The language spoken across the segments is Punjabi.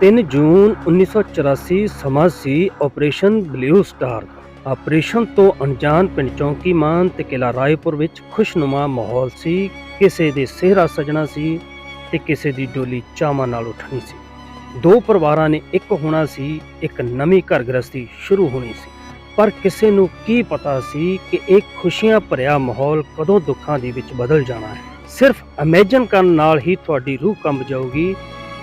3 ਜੂਨ 1984 ਸਮਾਂ ਸੀ ਆਪਰੇਸ਼ਨ ਬਲੂ ਸਟਾਰ ਦਾ। ਆਪਰੇਸ਼ਨ ਤੋਂ ਅਣਜਾਣ ਪਿੰਡ ਚੌਂਕੀਮਾਨ ਤੇ ਕਿਲਾ ਰਾਏਪੁਰ ਵਿੱਚ ਖੁਸ਼ਨੁਮਾ ਮਾਹੌਲ ਸੀ। ਕਿਸੇ ਦੇ ਸਿਹਰਾ ਸਜਣਾ ਸੀ ਤੇ ਕਿਸੇ ਦੀ ਡੋਲੀ ਚਾਵਾਂ ਨਾਲ ਉੱਠਣੀ ਸੀ। ਦੋ ਪਰਿਵਾਰਾਂ ਨੇ ਇੱਕ ਹੋਣਾ ਸੀ, ਇੱਕ ਨਵੀਂ ਘਰ ਗ੍ਰਸਤੀ ਸ਼ੁਰੂ ਹੋਣੀ ਸੀ। ਪਰ ਕਿਸੇ ਨੂੰ ਕੀ ਪਤਾ ਸੀ ਕਿ ਇਹ ਖੁਸ਼ੀਆਂ ਭਰਿਆ ਮਾਹੌਲ ਕਦੋਂ ਦੁੱਖਾਂ ਦੇ ਵਿੱਚ ਬਦਲ ਜਾਣਾ ਹੈ। ਸਿਰਫ ਇਮੇਜਿਨ ਕਰਨ ਨਾਲ ਹੀ ਤੁਹਾਡੀ ਰੂਹ ਕੰਬ ਜਾਊਗੀ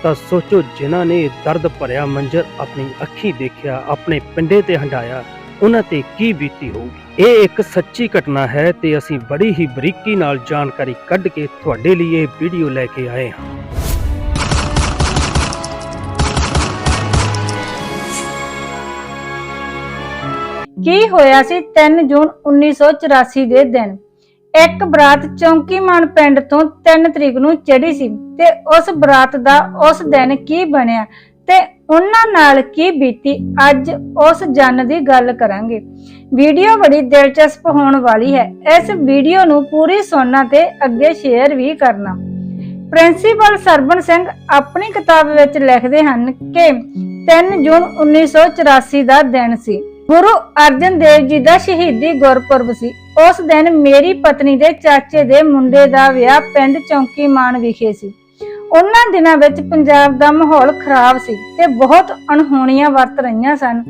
ਤਾਂ ਸੋਚੋ ਜਿਨ੍ਹਾਂ ਨੇ ਇਹ ਦਰਦ ਭਰਿਆ ਮੰਜ਼ਰ ਆਪਣੀ ਅੱਖੀ ਦੇਖਿਆ, ਆਪਣੇ ਪਿੰਡੇ ਤੇ ਹੰਡਾਇਆ ਉਹਨਾਂ ਤੇ ਕੀ ਬੀਤੀ ਹੋਊਗੀ? ਇਹ ਇੱਕ ਸੱਚੀ ਘਟਨਾ ਹੈ ਤੇ ਅਸੀਂ ਬੜੀ ਹੀ ਬਰੀਕੀ ਨਾਲ ਜਾਣਕਾਰੀ ਕੱਢ ਕੇ ਤੁਹਾਡੇ ਲਈ ਇਹ ਵੀਡੀਓ ਲੈ ਕੇ ਆਏ ਹਾਂ। ਕੀ ਹੋਇਆ ਸੀ 3 ਜੂਨ 1984 ਦੇ ਦਿਨ? ਇੱਕ ਬਰਾਤ ਚੌਂਕੀਮਾਨ ਪਿੰਡ ਤੋਂ 3 ਤਰੀਕ ਨੂੰ ਚੜੀ ਸੀ ਤੇ ਉਸ ਬਰਾਤ ਦਾ ਉਸ ਦਿਨ ਕੀ ਬਣਿਆ ਤੇ ਉਹਨਾਂ ਨਾਲ ਕੀ ਬੀਤੀ ਅੱਜ ਉਸ ਜਨ ਦੀ ਗੱਲ ਕਰਾਂਗੇ। ਵੀਡੀਓ ਬੜੀ ਦਿਲਚਸਪ ਹੋਣ ਵਾਲੀ ਹੈ। ਇਸ ਵੀਡੀਓ ਨੂੰ ਪੂਰੀ ਸੁਣਨਾ ਤੇ ਅੱਗੇ ਸ਼ੇਅਰ ਵੀ ਕਰਨਾ। ਪ੍ਰਿੰਸੀਪਲ ਸਰਬਨ ਸਿੰਘ ਆਪਣੀ ਕਿਤਾਬ ਵਿੱਚ ਲਿਖਦੇ ਹਨ ਕਿ 3 ਜੂਨ 1984 ਦਾ ਦਿਨ ਸੀ। ਗੁਰੂ ਅਰਜਨ ਦੇਵ ਜੀ ਦਾ ਸ਼ਹੀਦੀ ਗੁਰਪੁਰਬ ਸੀ। ਉਸ ਦਿਨ ਮੇਰੀ ਪਤਨੀ ਦੇ ਚਾਚੇ ਦੇ ਮੁੰਡੇ ਦਾ ਵਿਆਹ ਪਿੰਡ ਚੌਂਕੀਮਾਨ ਵਿਖੇ ਸੀ। ਉਹਨਾਂ ਦਿਨਾਂ ਵਿੱਚ ਪੰਜਾਬ ਦਾ ਮਾਹੌਲ ਖਰਾਬ ਸੀ ਤੇ ਬਹੁਤ ਅਣਹੋਣੀਆਂ ਵਰਤ ਰਹੀਆਂ ਸਨ।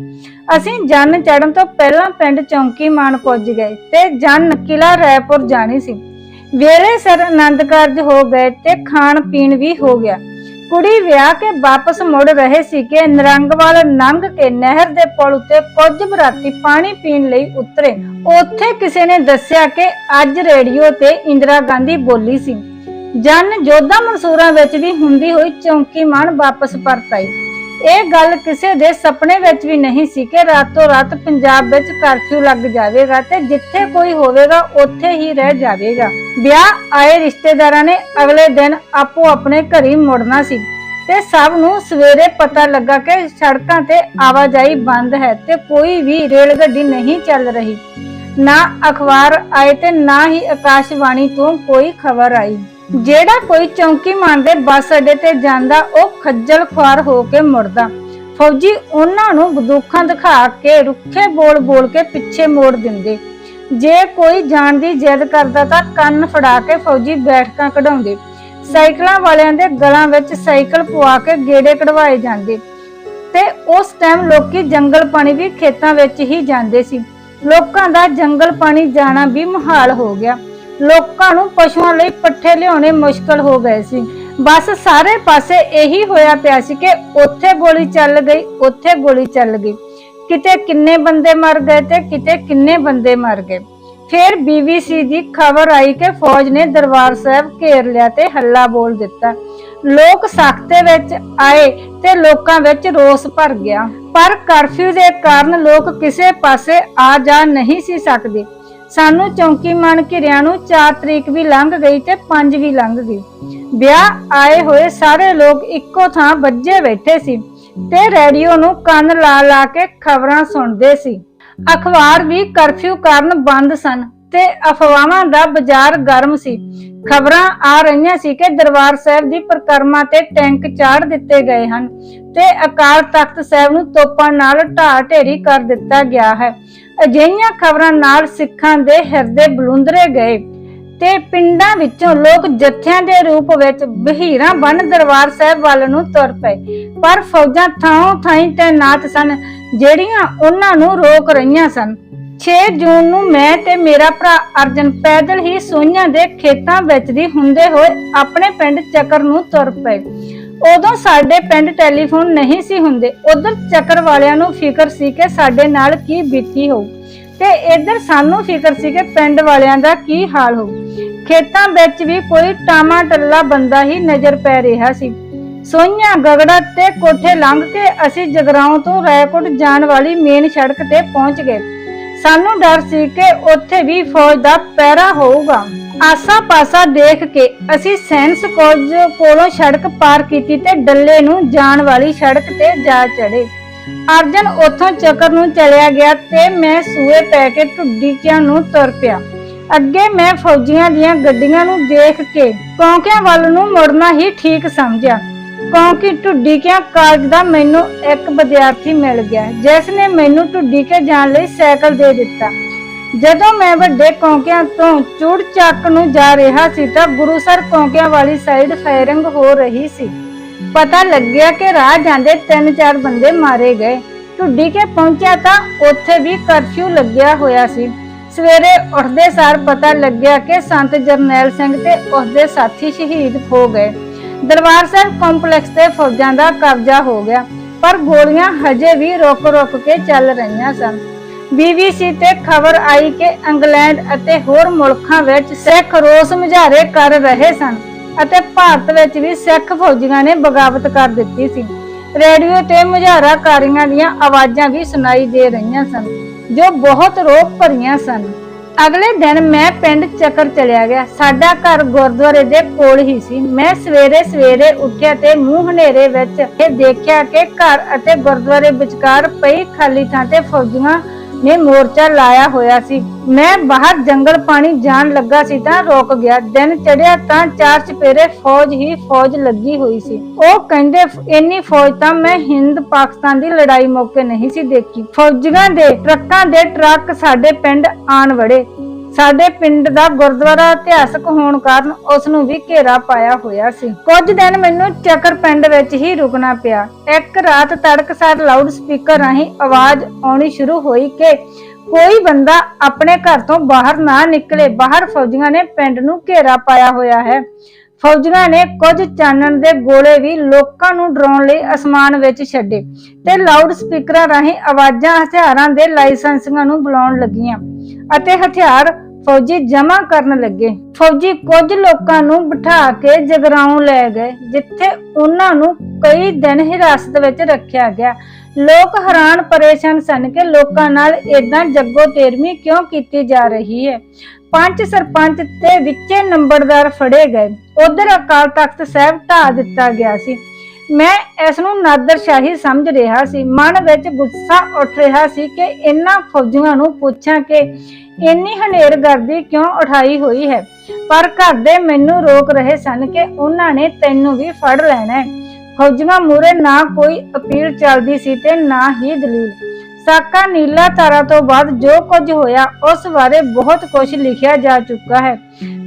ਅਸੀਂ ਜੰਨ ਚੜਨ ਤੋਂ ਪਹਿਲਾਂ ਪਿੰਡ ਚੌਂਕੀਮਾਨ ਪੁੱਜ ਗਏ ਤੇ ਜੰਨ ਕਿਲਾ ਰਾਏਪੁਰ ਜਾਣੀ ਸੀ। ਵੇਲੇ ਸਰ ਆਨੰਦ ਕਾਰਜ ਹੋ ਗਏ ਤੇ ਖਾਣ ਪੀਣ ਵੀ ਹੋ ਗਿਆ। ਕੁੜੀ ਵਿਆਹ ਕੇ ਵਾਪਸ ਮੁੜ ਰਹੇ ਸੀ ਕਿ ਨਰੰਗਵਾਲ ਨੰਗ ਕੇ ਨਹਿਰ ਦੇ ਪੁਲ ਉੱਤੇ ਕੁਝ ਬਰਾਤੀ ਪਾਣੀ ਪੀਣ ਲਈ ਉਤਰੇ। ਉੱਥੇ ਕਿਸੇ ਨੇ ਦੱਸਿਆ ਕਿ ਅੱਜ ਰੇਡੀਓ ਤੇ ਇੰਦਰਾ ਗਾਂਧੀ ਬੋਲੀ ਸੀ। ਜਨ ਜੋਧਾ ਮਨਸੂਰਾਂ ਵਿੱਚ ਵੀ ਹੁੰਦੀ ਹੋਈ ਚੌਂਕੀ ਮਾਨ ਵਾਪਸ ਪਰਤ ਆਈ। ਇਹ ਗੱਲ ਕਿਸੇ ਦੇ ਸੁਪਨੇ ਵਿੱਚ ਵੀ ਨਹੀਂ ਸੀ ਕਿ ਰਾਤੋਂ ਰਾਤ ਪੰਜਾਬ ਵਿੱਚ ਕਰਫਿਊ ਲੱਗ ਜਾਵੇਗਾ ਤੇ ਜਿੱਥੇ ਕੋਈ ਹੋਵੇਗਾ, ਉੱਥੇ ਹੀ ਰਹਿ ਜਾਵੇਗਾ। ਵਿਆਹ ਆਏ ਰਿਸ਼ਤੇਦਾਰਾਂ ਨੇ ਅਗਲੇ ਦਿਨ ਆਪੋ ਆਪਣੇ ਘਰੀ ਮੁੜਨਾ ਸੀ ਤੇ ਸਭ ਨੂੰ ਸਵੇਰੇ ਪਤਾ ਲੱਗਾ ਕਿ ਸੜਕਾਂ ਤੇ ਆਵਾਜਾਈ ਬੰਦ ਹੈ ਤੇ ਕੋਈ ਵੀ ਰੇਲ ਗੱਡੀ ਨਹੀਂ ਚੱਲ ਰਹੀ। ਨਾ ਅਖਬਾਰ ਆਏ ਤੇ ਨਾ ਹੀ ਆਕਾਸ਼ਵਾਣੀ ਤੋਂ ਕੋਈ ਖਬਰ ਆਈ। ਜਿਹੜਾ ਕੋਈ ਚੌਂਕੀ ਮੰਨਦੇ ਬੱਸ ਅੱਡੇ ਤੇ ਜਾਂਦਾ, ਉਹ ਖੱਜਲ ਖੁਆਰ ਹੋ ਕੇ ਮੁੜਦਾ। ਫੌਜੀ ਉਹਨਾਂ ਨੂੰ ਬੰਦੂਕਾਂ ਦਿਖਾ ਕੇ ਰੁੱਖੇ ਬੋਲ ਬੋਲ ਕੇ ਪਿੱਛੇ ਮੋੜ ਦਿੰਦੇ। ਜੇ ਕੋਈ ਜਾਣ ਦੀ ਜਿੱਦ ਕਰਦਾ ਤਾਂ ਕੰਨ ਫੜਾ ਕੇ ਫੌਜੀ ਬੈਠਕਾਂ ਕਢਾਉਂਦੇ। ਸਾਈਕਲਾਂ ਵਾਲਿਆਂ ਦੇ ਗਲਾਂ ਵਿੱਚ ਸਾਈਕਲ ਪਵਾ ਕੇ ਗੇੜੇ ਕਢਵਾਏ ਜਾਂਦੇ। ਤੇ ਉਸ ਟਾਈਮ ਲੋਕੀ ਜੰਗਲ ਪਾਣੀ ਵੀ ਖੇਤਾਂ ਵਿੱਚ ਹੀ ਜਾਂਦੇ ਸੀ। ਲੋਕਾਂ ਦਾ ਜੰਗਲ ਪਾਣੀ ਜਾਣਾ ਵੀ ਮੁਹਾਲ ਹੋ ਗਿਆ। ਲੋਕਾਂ ਨੂੰ ਪਸ਼ੂਆਂ ਲਈ ਪੱਠੇ ਲਿਆਉਣੇ ਮੁਸ਼ਕਲ ਹੋ ਗਏ ਸੀ। ਬਸ ਸਾਰੇ ਪਾਸੇ ਇਹੀ ਹੋਇਆ ਪਿਆ ਸੀ ਕਿ ਉੱਥੇ ਗੋਲੀ ਚੱਲ ਗਈ, ਉੱਥੇ ਗੋਲੀ ਚੱਲ ਗਈ। ਕਿਤੇ ਕਿੰਨੇ ਬੰਦੇ ਮਰ ਗਏ ਤੇ ਕਿਤੇ ਕਿੰਨੇ ਬੰਦੇ ਮਰ ਗਏ। ਫਿਰ ਬੀਬੀਸੀ ਦੀ ਖਬਰ ਆਈ ਕਿ ਫੌਜ ਨੇ ਦਰਬਾਰ ਸਾਹਿਬ ਘੇਰ ਲਿਆ ਤੇ ਹੱਲਾ ਬੋਲ ਦਿੱਤਾ। ਲੋਕ ਸਖਤੇ ਵਿੱਚ ਆਏ ਤੇ ਲੋਕਾਂ ਵਿੱਚ ਰੋਸ ਭਰ ਗਿਆ। ਪਰ ਕਰਫਿਊ ਦੇ ਕਾਰਨ ਲੋਕ ਕਿਸੇ ਪਾਸੇ ਆ ਜਾ ਨਹੀਂ ਸੀ ਸਕਦੇ। ਸਾਨੂੰ ਚੌਂਕੀ ਮਨ ਘਿਰਿਆਂ ਨੂੰ 4 ਤਰੀਕ ਵੀ ਲੰਘ ਗਈ ਤੇ 5 ਵੀ ਲੰਘ ਗਈ। ਵਿਆਹ ਆਏ ਹੋਏ ਸਾਰੇ ਲੋਕ ਇੱਕੋ ਥਾਂ ਵੱਜੇ ਬੈਠੇ ਸੀ ਤੇ ਰੇਡੀਓ ਨੂੰ ਕੰਨ ਲਾ ਲਾ ਕੇ ਖਬਰਾਂ ਸੁਣਦੇ ਸੀ। ਅਖਬਾਰ ਵੀ ਕਰਫਿਊ ਕਾਰਨ ਬੰਦ ਸਨ। ਤੇ ਅਫਵਾਹਾਂ ਦਾ ਬਾਜ਼ਾਰ ਗਰਮ ਸੀ। ਖਬਰਾਂ ਆ ਰਹੀਆਂ ਸੀ ਕਿ ਦਰਬਾਰ ਸਾਹਿਬ ਦੀ ਪ੍ਰਕਰਮਾ ਤੇ ਟੈਂਕ ਚਾੜ ਦਿੱਤੇ ਗਏ ਹਨ ਤੇ ਅਕਾਲ ਤਖਤ ਸਾਹਿਬ ਨੂੰ ਤੋਪਾਂ ਨਾਲ ਢਾਹ ਢੇਰੀ ਕਰ ਦਿੱਤਾ ਗਿਆ ਹੈ। ਅਜਿਹੀਆਂ ਖਬਰਾਂ ਨਾਲ ਸਿੱਖਾਂ ਦੇ ਹਿਰਦੇ ਬਲੁੰਦਰੇ ਗਏ ਤੇ ਪਿੰਡਾਂ ਵਿੱਚੋਂ ਲੋਕ ਜਥਿਆਂ ਦੇ ਰੂਪ ਵਿੱਚ ਬਹੀਰਾਂ ਬਨ ਦਰਬਾਰ ਸਾਹਿਬ ਵੱਲ ਨੂੰ ਤੁਰ ਪਏ। ਪਰ ਫੌਜਾਂ ਥਾਂ ਥਾਈਂ ਤੈਨਾਤ ਸਨ, ਜਿਹੜੀਆਂ ਉਹਨਾਂ ਨੂੰ ਰੋਕ ਰਹੀਆਂ ਸਨ। 6 ਜੂਨ ਨੂੰ ਮੈਂ ਤੇ ਮੇਰਾ ਭਰਾ ਅਰਜਨ ਪੈਦਲ ਹੀ ਸੋਈਆਂ ਦੇ ਖੇਤਾਂ ਵਿੱਚ ਦੀ ਹੁੰਦੇ ਹੋਏ ਆਪਣੇ ਪਿੰਡ ਚੱਕਰ ਨੂੰ ਤੁਰ ਪਏ। ਉਦੋਂ ਸਾਡੇ ਪਿੰਡ ਟੈਲੀਫੋਨ ਨਹੀਂ ਸੀ ਹੁੰਦੇ। ਉਧਰ ਚੱਕਰ ਵਾਲਿਆਂ ਨੂੰ ਫਿਕਰ ਸੀ ਕਿ ਸਾਡੇ ਨਾਲ ਕੀ ਬੀਤੀ ਹੋਊ ਤੇ ਇੱਧਰ ਸਾਨੂੰ ਫਿਕਰ ਸੀ ਕਿ ਪਿੰਡ ਵਾਲਿਆਂ ਦਾ ਕੀ ਹਾਲ ਹੋਊ। ਖੇਤਾਂ ਵਿੱਚ ਵੀ ਕੋਈ ਟਾਮਾ ਟੱਲਾ ਬੰਦਾ ਹੀ ਨਜ਼ਰ ਪੈ ਰਿਹਾ ਸੀ। ਸੋਈਆਂ ਗਗੜਾ ਤੇ ਕੋਠੇ ਲੰਘ ਕੇ ਅਸੀਂ ਜਗਰਾਉਂ ਤੋਂ ਰਾਏਕੋਟ ਜਾਣ ਵਾਲੀ ਮੇਨ ਸੜਕ ਤੇ ਪਹੁੰਚ ਗਏ। ਸਾਨੂੰ ਡਰ ਸੀ ਕਿ ਉੱਥੇ ਵੀ ਫੌਜ ਦਾ ਪਹਿਰਾ ਹੋਊਗਾ। ਆਸਾ ਪਾਸਾ ਦੇਖ ਕੇ ਅਸੀਂ ਸੈਂਸ ਕਾਲਜ ਕੋਲੋਂ ਸੜਕ ਪਾਰ ਕੀਤੀ ਤੇ ਡੱਲੇ ਨੂੰ ਜਾਣ ਵਾਲੀ ਸੜਕ ਤੇ ਜਾ ਚੜੇ ਅਰਜਨ ਉੱਥੋਂ ਚੱਕਰ ਨੂੰ ਚਲਿਆ ਗਿਆ ਤੇ ਮੈਂ ਸੂਏ ਪੈ ਕੇ ਢੁੱਡੀਕਿਆਂ ਨੂੰ ਤੁਰ ਪਿਆ। ਅੱਗੇ ਮੈਂ ਫੌਜੀਆਂ ਦੀਆਂ ਗੱਡੀਆਂ ਨੂੰ ਦੇਖ ਕੇ ਕੌਂਕਿਆਂ ਵੱਲ ਨੂੰ ਮੁੜਨਾ ਹੀ ਠੀਕ ਸਮਝਿਆ। ਕਿਉਂਕਿ ਢੁੱਡੀ ਕਿਆ ਕਾਲਜ ਦਾ ਮੈਨੂੰ ਇੱਕ ਵਿਦਿਆਰਥੀ ਮਿਲ ਗਿਆ, ਜਿਸ ਨੇ ਮੈਨੂੰ ਢੁੱਡੀ ਕੇ ਜਾਣ ਲਈ ਸਾਈਕਲ ਦੇ ਦਿੱਤਾ। ਜਦੋਂ ਮੈਂ ਵੱਡੇ ਕੌਂਕਿਆਂ ਤੋਂ ਚੂੜ ਚੱਕ ਨੂੰ ਜਾ ਰਿਹਾ ਸੀ ਤਾਂ ਗੁਰੂਸਰ ਕੌਂਕਿਆਂ ਵਾਲੀ ਸਾਈਡ ਫਾਇਰਿੰਗ ਹੋ ਰਹੀ ਸੀ। ਪਤਾ ਲੱਗਿਆ ਕਿ ਰਾਹ ਜਾਂਦੇ ਤਿੰਨ ਚਾਰ ਬੰਦੇ ਮਾਰੇ ਗਏ। ਢੁੱਡੀ ਕੇ ਪਹੁੰਚਿਆ ਤਾਂ ਉੱਥੇ ਵੀ ਕਰਫਿਊ ਲੱਗਿਆ ਹੋਇਆ ਸੀ। ਸਵੇਰੇ ਉੱਠਦੇ ਸਾਰ ਪਤਾ ਲੱਗਿਆ ਕਿ ਸੰਤ ਜਰਨੈਲ ਸਿੰਘ ਤੇ ਉਸਦੇ ਸਾਥੀ ਸ਼ਹੀਦ ਹੋ ਗਏ। ਦਰਬਾਰ ਸਾਹਿਬ ਕੰਪਲੈਕਸ ਤੇ ਫੌਜਾਂ ਦਾ ਕਬਜ਼ਾ ਹੋ ਗਿਆ, ਪਰ ਗੋਲੀਆਂ ਹਜੇ ਵੀ ਰੁਕ-ਰੁਕ ਕੇ ਚੱਲ ਰਹੀਆਂ ਸਨ। BBC ਤੇ ਖਬਰ ਆਈ ਕਿ ਇੰਗਲੈਂਡ ਅਤੇ ਹੋਰ ਮੁਲਕਾਂ ਵਿੱਚ ਸਿੱਖ ਰੋਸ ਮੁਜ਼ਾਹਰੇ ਕਰ ਰਹੇ ਸਨ ਅਤੇ ਭਾਰਤ ਵਿੱਚ ਵੀ ਸਿੱਖ ਫੌਜੀਆਂ ਨੇ ਬਗਾਵਤ ਕਰ ਦਿੱਤੀ ਸੀ। ਰੇਡੀਓ ਤੇ ਮੁਜ਼ਾਹਰਾਕਾਰੀਆਂ ਦੀਆਂ ਆਵਾਜ਼ਾਂ ਵੀ ਸੁਣਾਈ ਦੇ ਰਹੀਆਂ ਸਨ, ਜੋ ਬਹੁਤ ਰੋਹ ਭਰੀਆਂ ਸਨ। ਅਗਲੇ ਦਿਨ ਮੈਂ ਪਿੰਡ ਚੱਕਰ ਚਲਿਆ ਗਿਆ। ਸਾਡਾ ਘਰ ਗੁਰਦੁਆਰੇ ਦੇ ਕੋਲ ਹੀ ਸੀ। ਮੈਂ ਸਵੇਰੇ ਸਵੇਰੇ ਉੱਠਿਆ ਤੇ ਮੂੰਹ ਹਨੇਰੇ ਵਿੱਚ ਇਹ ਦੇਖਿਆ ਕਿ ਘਰ ਅਤੇ ਗੁਰਦੁਆਰੇ ਵਿਚਕਾਰ ਪਈ ਖਾਲੀ ਥਾਂ ਤੇ ਫੌਜੀਆਂ ਨੇ ਮੋਰਚਾ ਲਾਇਆ ਹੋਇਆ ਸੀ। ਮੈਂ ਬਾਹਰ ਜੰਗਲ ਪਾਣੀ ਜਾਣ ਲੱਗਾ ਸੀ ਤਾਂ ਰੋਕ ਗਿਆ। ਦਿਨ ਚੜਿਆ ਤਾਂ ਚਾਰ ਚਪੇਰੇ ਫੌਜ ਹੀ ਫੌਜ ਲੱਗੀ ਹੋਈ ਸੀ। ਉਹ ਕਹਿੰਦੇ, ਇੰਨੀ ਫੌਜ ਤਾਂ ਮੈਂ ਹਿੰਦ ਪਾਕਿਸਤਾਨ ਦੀ ਲੜਾਈ ਮੌਕੇ ਨਹੀਂ ਸੀ ਦੇਖੀ। ਫੌਜੀਆਂ ਦੇ ਟਰੱਕਾਂ ਦੇ ਟਰੱਕ ਸਾਡੇ ਪਿੰਡ ਆਣ ਵੜੇ। ਸਾਡੇ ਪਿੰਡ ਦਾ ਗੁਰਦੁਆਰਾ ਇਤਿਹਾਸਕ ਹੋਣ ਕਾਰਨ ਉਸ ਨੂੰ ਵੀ ਘੇਰਾ ਪਾਇਆ ਹੋਇਆ ਸੀ। ਕੁਝ ਦਿਨ ਮੈਨੂੰ ਚੱਕਰ ਪਿੰਡ ਵਿੱਚ ਹੀ ਰੁਕਣਾ ਪਿਆ। ਇੱਕ ਰਾਤ ਤੜਕਸਾਰ ਲਾਊਡ ਸਪੀਕਰ ਰਾਹੀਂ ਆਵਾਜ਼ ਆਉਣੀ ਸ਼ੁਰੂ ਹੋਈ ਕਿ ਕੋਈ ਬੰਦਾ ਆਪਣੇ ਘਰ ਤੋਂ ਬਾਹਰ ਨਾ ਨਿਕਲੇ। ਬਾਹਰ ਫੌਜੀਆਂ ਨੇ ਪਿੰਡ ਨੂੰ ਘੇਰਾ ਪਾਇਆ ਹੋਇਆ ਹੈ। ਫੌਜੀਆਂ ਨੇ ਕੁਝ ਚਾਨਣ ਦੇ ਗੋਲੇ ਵੀ ਲੋਕਾਂ ਨੂੰ ਡਰਾਉਣ ਲਈ ਅਸਮਾਨ ਵਿੱਚ ਛੱਡੇ ਤੇ ਲਾਊਡ ਸਪੀਕਰਾਂ ਰਾਹੀਂ ਆਵਾਜ਼ਾਂ, ਹਥਿਆਰਾਂ ਦੇ ਲਾਇਸੈਂਸਾਂ ਨੂੰ ਬੁਲਾਉਣ ਲੱਗੀਆਂ। ਅਤੇ ਹਥਿਆਰ ਫੌਜੀ ਜਮ੍ਹਾਂ ਕਰਨ ਲੱਗੇ। ਫੌਜੀ ਕੁਝ ਲੋਕਾਂ ਨੂੰ ਬਿਠਾ ਕੇ ਜਗਰਾਉਂ ਲੈ ਗਏ, ਜਿੱਥੇ ਉਹਨਾਂ ਨੂੰ ਕਈ ਦਿਨ ਹਿਰਾਸਤ ਵਿੱਚ ਰੱਖਿਆ ਗਿਆ। ਲੋਕ ਹੈਰਾਨ ਪਰੇਸ਼ਾਨ ਸਨ ਕਿ ਲੋਕਾਂ ਨਾਲ ਇਦਾਂ ਜੱਗੋ ਤੇਰਮੀ ਕਿਉਂ ਕੀਤੀ ਜਾ ਰਹੀ ਹੈ। ਪੰਜ ਸਰਪੰਚ ਤੇ ਵਿੱਚੇ ਨੰਬਰਦਾਰ ਫੜੇ ਗਏ। ਉਧਰ ਅਕਾਲ ਤਖਤ ਸਾਹਿਬ ਢਾ ਦਿੱਤਾ ਗਿਆ ਸੀ। ਮੈਂ ਇਸ ਨੂੰ ਨਾਦਰਸ਼ਾਹੀ ਸਮਝ ਰਿਹਾ ਸੀ। ਮਨ ਵਿੱਚ ਗੁੱਸਾ ਉੱਠ ਰਿਹਾ ਸੀ ਕਿ ਇਹਨਾਂ ਫੌਜੀਆਂ ਨੂੰ ਪੁੱਛਾਂ ਕਿ ਇੰਨੀ ਹਨੇਰਗਰਦੀ ਕਿਉਂ ਉਠਾਈ ਹੋਈ ਹੈ? ਪਰ ਘਰ ਦੇ ਮੈਨੂੰ ਰੋਕ ਰਹੇ ਸਨ ਕਿ ਉਹਨਾਂ ਨੇ ਤੈਨੂੰ ਵੀ ਫੜ ਲੈਣਾ ਹੈ। ਫੌਜੀਆਂ ਮੂਰੇ ਨਾ ਕੋਈ ਅਪੀਲ ਚੱਲਦੀ ਸੀ ਤੇ ਨਾ ਹੀ ਦਲੀਲ। ਸਾਕਾ ਨੀਲਾ ਤਾਰਾ ਤੋਂ ਬਾਅਦ ਜੋ ਕੁਝ ਹੋਇਆ, ਉਸ ਬਾਰੇ ਬਹੁਤ ਕੁਝ ਲਿਖਿਆ ਜਾ ਚੁੱਕਾ ਹੈ।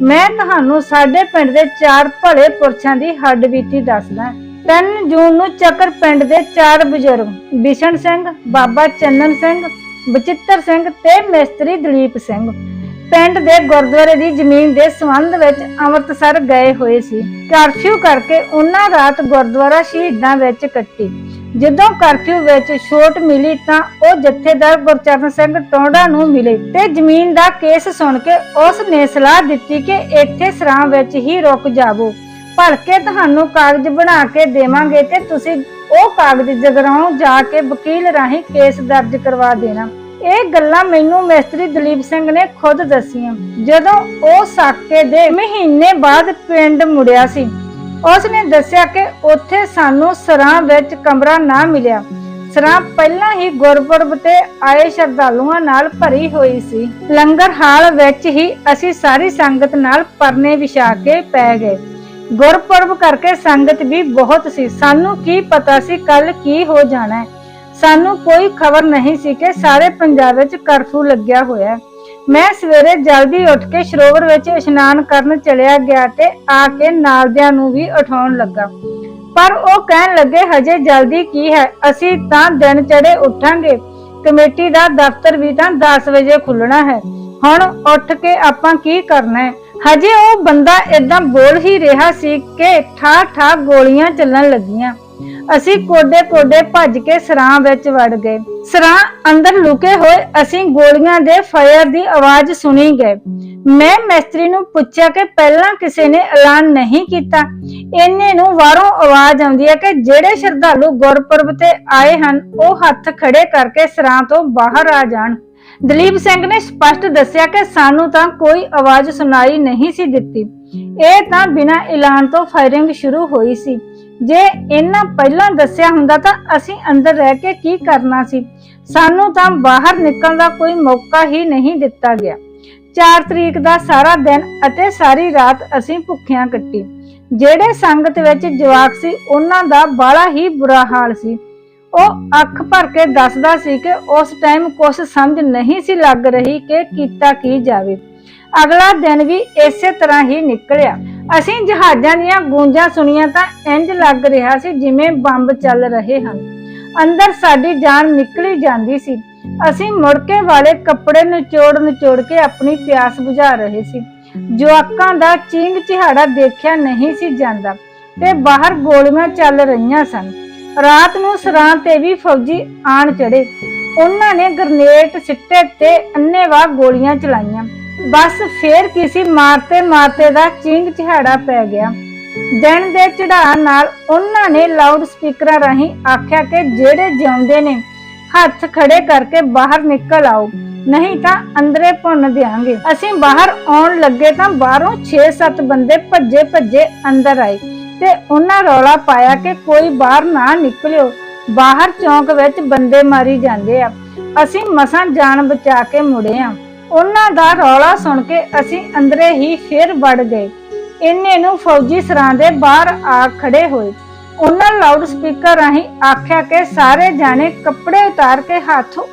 ਮੈਂ ਤੁਹਾਨੂੰ ਸਾਡੇ ਪਿੰਡ ਦੇ ਚਾਰ ਭਲੇ ਪੁਰਸ਼ਾਂ ਦੀ ਹੱਡਬੀਤੀ ਦੱਸਦਾ 3 ਜੂਨ ਨੂੰ ਚੱਕਰ ਪਿੰਡ ਦੇ ਚਾਰ ਬਜ਼ੁਰਗ ਬਿਸ਼ਨ ਸਿੰਘ, ਬਾਬਾ ਚੰਨਨ ਸਿੰਘ, ਬਚਿੱਤਰ ਸਿੰਘ ਤੇ ਮਿਸਤਰੀ ਦਲੀਪ ਸਿੰਘ ਪਿੰਡ ਦੇ ਗੁਰਦੁਆਰੇ ਦੀ ਜ਼ਮੀਨ ਦੇ ਸੰਬੰਧ ਵਿੱਚ ਅੰਮ੍ਰਿਤਸਰ ਗਏ ਹੋਏ ਸੀ। ਕਰਫਿਊ ਕਰਕੇ ਉਹਨਾਂ ਰਾਤ ਗੁਰਦੁਆਰਾ ਸ਼ਹੀਦਾਂ ਵਿੱਚ ਕੱਟੀ। ਜਦੋਂ ਕਰਫਿਊ ਵਿੱਚ ਛੋਟ ਮਿਲੀ ਤਾਂ ਉਹ ਜਥੇਦਾਰ ਗੁਰਚਰਨ ਸਿੰਘ ਟੋਂਡਾ ਨੂੰ ਮਿਲੇ ਤੇ ਜ਼ਮੀਨ ਦਾ ਕੇਸ ਸੁਣ ਕੇ ਉਸ ਨੇ ਸਲਾਹ ਦਿੱਤੀ ਕਿ ਇੱਥੇ ਸਰਾਂ ਵਿੱਚ ਹੀ ਰੁਕ ਜਾਵੋ। ਭਰ ਕੇ ਤੁਹਾਨੂੰ ਕਾਗਜ਼ ਬਣਾ ਕੇ ਦੇਵਾਂਗੇ ਤੇ ਤੁਸੀਂ ਉਹ ਕਾਗਜ਼ ਜਗਰਾਉਂ ਜਾ ਕੇ ਵਕੀਲ ਰਾਹੀਂ ਕੇਸ ਦਰਜ ਕਰਵਾ ਦੇਣਾ। ਇਹ ਗੱਲਾਂ ਮੈਨੂੰ ਮਿਸਤਰੀ ਦਲੀਪ ਸਿੰਘ ਨੇ ਖੁਦ ਦੱਸੀਆਂ। ਜਦੋਂ ਉਹ ਸਾਕੇ ਦੇ ਮਹੀਨੇ ਬਾਅਦ ਪਿੰਡ ਮੁੜਿਆ ਸੀ ਉਸ ਨੇ ਦੱਸਿਆ ਕਿ ਉੱਥੇ ਸਾਨੂੰ ਸਰਾਂ ਵਿੱਚ ਕਮਰਾ ਨਾ ਮਿਲਿਆ। ਸਰਾਂ ਪਹਿਲਾਂ ਹੀ ਗੁਰਪੁਰਬ ਤੇ ਆਏ ਸ਼ਰਧਾਲੂਆਂ ਨਾਲ ਭਰੀ ਹੋਈ ਸੀ। ਲੰਗਰ ਹਾਲ ਵਿੱਚ ਹੀ ਅਸੀਂ ਸਾਰੀ ਸੰਗਤ ਨਾਲ ਪਰਨੇ ਵਿਛਾ ਕੇ ਪੈ ਗਏ। ਗੁਰਪੁਰਬ ਕਰਕੇ ਸੰਗਤ ਵੀ ਬਹੁਤ ਸੀ। ਸਾਨੂੰ ਕੀ ਪਤਾ ਸੀ ਕੱਲ ਕੀ ਹੋ ਜਾਣਾ ਹੈ। ਸਾਨੂੰ ਕੋਈ ਖਬਰ ਨਹੀਂ ਸੀ ਕਿ ਸਾਰੇ ਪੰਜਾਬ ਵਿੱਚ ਕਰਫਿਊ ਲੱਗਿਆ ਹੋਇਆ ਹੈ। ਮੈਂ ਸਵੇਰੇ ਜਲਦੀ ਉੱਠ ਕੇ ਸਰੋਵਰ ਵਿੱਚ ਇਸ਼ਨਾਨ ਕਰਨ ਚਲਿਆ ਗਿਆ ਤੇ ਆ ਕੇ ਨਾਲਦਿਆਂ ਨੂੰ ਵੀ ਉਠਾਉਣ ਲੱਗਾ। ਪਰ ਉਹ ਕਹਿਣ ਲੱਗੇ, ਹਜੇ ਜਲਦੀ ਕੀ ਹੈ? ਅਸੀਂ ਤਾਂ ਦਿਨ ਚੜੇ ਉੱਠਾਂਗੇ। ਕਮੇਟੀ ਦਾ ਦਫ਼ਤਰ ਵੀ ਤਾਂ 10 ਵਜੇ ਖੁੱਲਣਾ ਹੈ। ਹੁਣ ਉੱਠ ਕੇ ਆਪਾਂ ਕੀ ਕਰਨਾ ਹੈ? ਹਜੇ ਉਹ ਬੰਦਾ ਇਦਾਂ ਬੋਲ ਹੀ ਰਿਹਾ ਸੀ ਕਿ ਠਾ ਠਾ ਗੋਲੀਆਂ ਚੱਲਣ ਲੱਗੀਆਂ। ਅਸੀਂ ਕੋਡੇ ਕੋਡੇ ਭੱਜ ਕੇ ਸਰਾਂ ਵਿੱਚ ਵੜ ਗਏ। ਸਰਾਂ ਅੰਦਰ ਲੁਕੇ ਹੋਏ ਅਸੀਂ ਗੋਲੀਆਂ ਦੇ ਫਾਇਰ ਦੀ ਆਵਾਜ਼ ਸੁਣੀ ਗਏ। ਮੈਂ ਮਿਸਤਰੀ ਨੂੰ ਪੁੱਛਿਆ ਕਿ ਪਹਿਲਾਂ ਕਿਸੇ ਨੇ ਐਲਾਨ ਨਹੀਂ ਕੀਤਾ। ਇੰਨੇ ਨੂੰ ਬਾਹਰੋਂ ਆਵਾਜ਼ ਆਉਂਦੀ ਹੈ ਕਿ ਜਿਹੜੇ ਸ਼ਰਧਾਲੂ ਗੁਰਪੁਰਬ ਤੇ ਆਏ ਹਨ, ਉਹ ਹੱਥ ਖੜੇ ਕਰਕੇ ਸਰਾਂ ਤੋਂ ਬਾਹਰ ਆ ਜਾਣ। ਦਲੀਪ ਸਿੰਘ ਨੇ ਸਪਸ਼ਟ ਦੱਸਿਆ ਕਿ ਸਾਨੂੰ ਤਾਂ ਕੋਈ ਆਵਾਜ਼ ਸੁਣਾਈ ਨਹੀਂ ਸੀ ਦਿੱਤੀ। ਇਹ ਤਾਂ ਬਿਨਾਂ ਐਲਾਨ ਤੋਂ ਫਾਇਰਿੰਗ ਸ਼ੁਰੂ ਹੋਈ ਸੀ। ਜੇ ਇਹਨਾਂ ਪਹਿਲਾਂ ਦੱਸਿਆ ਹੁੰਦਾ ਤਾਂ ਅਸੀਂ ਅੰਦਰ ਰਹਿ ਕੇ ਕੀ ਕਰਨਾ ਸੀ? ਸਾਨੂੰ ਤਾਂ ਬਾਹਰ ਨਿਕਲਣ ਦਾ ਕੋਈ ਮੌਕਾ ਹੀ ਨਹੀਂ ਦਿੱਤਾ ਗਿਆ। 4 ਤਰੀਕ ਦਾ ਸਾਰਾ ਦਿਨ ਅਤੇ ਸਾਰੀ ਰਾਤ ਅਸੀਂ ਭੁੱਖਿਆਂ ਕੱਟੀ। ਜਿਹੜੇ ਸੰਗਤ ਵਿੱਚ ਜਵਾਕ ਸੀ, ਉਹਨਾਂ ਦਾ ਬਾਲਾ ਹੀ ਬੁਰਾ ਹਾਲ ਸੀ। ਉਹ ਅੱਖ ਭਰ ਕੇ ਦੱਸਦਾ ਸੀ ਕਿ ਉਸ ਟਾਈਮ ਕੁਝ ਸਮਝ ਨਹੀਂ ਸੀ ਲੱਗ ਰਹੀ ਕਿ ਕੀਤਾ ਕੀ ਜਾਵੇ। ਅਗਲਾ ਦਿਨ ਵੀ ਇਸੇ ਤਰ੍ਹਾਂ ਹੀ ਨਿਕਲਿਆ। ਅਸੀਂ ਜਹਾਜ਼ਾਂ ਦੀਆਂ ਗੂੰਜਾਂ ਸੁਣੀਆਂ ਤਾਂ ਇੰਜ ਲੱਗ ਰਿਹਾ ਸੀ ਜਿਵੇਂ ਬੰਬ ਚੱਲ ਰਹੇ ਹਨ। ਅੰਦਰ ਸਾਡੀ ਜਾਨ ਨਿਕਲੀ ਜਾਂਦੀ ਸੀ। ਅਸੀਂ ਮੁੜਕੇ ਵਾਲੇ ਕੱਪੜੇ ਨਿਚੋੜ ਨਿਚੋੜ ਕੇ ਆਪਣੀ ਪਿਆਸ ਬੁਝਾ ਰਹੇ ਸੀ। ਜਵਾਕਾਂ ਦਾ ਚਿੰਗ ਚਿਹਾੜਾ ਦੇਖਿਆ ਨਹੀਂ ਸੀ ਜਾਂਦਾ ਤੇ ਬਾਹਰ ਗੋਲੀਆਂ ਚੱਲ ਰਹੀਆਂ ਸਨ। ਰਾਤ ਨੂੰ ਸਰਾਂ ਤੇ ਵੀ ਫੌਜੀ ਆਣ ਚੜੇ ਉਹਨਾਂ ਨੇ ਗ੍ਰਨੇਡ ਸਿੱਟੇ ਤੇ ਅੰਨੇਵਾਹ ਗੋਲੀਆਂ ਚਲਾਈਆਂ। ਬਸ ਫੇਰ ਕਿਸੇ ਮਾਰਤੇ ਮਾਰਤੇ ਦਾ ਚਿੰਗ ਚਿਹਾੜਾ ਪੈ ਗਿਆ। ਦਿਨ ਦੇ ਚੜਾਅ ਨਾਲ ਉਹਨਾਂ ਨੇ ਲਾਊਡ ਸਪੀਕਰਾਂ ਰਾਹੀਂ ਆਖਿਆ ਕਿ ਜਿਹੜੇ ਜਿਉਂਦੇ ਨੇ, ਹੱਥ ਖੜੇ ਕਰਕੇ ਬਾਹਰ ਨਿਕਲ ਆਓ, ਨਹੀਂ ਤਾਂ ਅੰਦਰੇ ਭੁੰਨ ਦਿਆਂਗੇ। ਅਸੀਂ ਬਾਹਰ ਆਉਣ ਲੱਗੇ ਤਾਂ ਬਾਹਰੋਂ 6-7 ਬੰਦੇ ਭੱਜੇ ਭੱਜੇ ਅੰਦਰ ਆਏ। ਤੇ ਉਹਨਾਂ ਰੌਲਾ ਪਾਇਆ ਕਿ ਕੋਈ ਬਾਹਰ ਨਾ ਨਿਕਲਿਓ। ਬਾਹਰ ਚੌਂਕ ਵਿੱਚ ਬੰਦੇ ਮਾਰੀ ਜਾਂਦੇ ਆ। ਅਸੀਂ ਮਸਾਂ ਜਾਨ ਬਚਾ ਕੇ ਮੁੜੇ ਆ। ਉਹਨਾਂ ਦਾ ਰੌਲਾ ਸੁਣ ਕੇ ਅਸੀਂ ਅੰਦਰੇ ਹੀ ਫੇਰ ਵੜ ਗਏ। ਇੰਨੇ ਨੂੰ ਫੌਜੀ ਸਰਾਂ ਦੇ ਬਾਹਰ ਆ ਖੜੇ ਹੋਏ। ਉਹਨਾਂ ਲਾਊਡ ਸਪੀਕਰ ਰਾਹੀਂ ਆਖਿਆ ਕਿ ਸਾਰੇ ਜਾਣੇ ਕੱਪੜੇ ਉਤਾਰ ਕੇ ਹੱਥ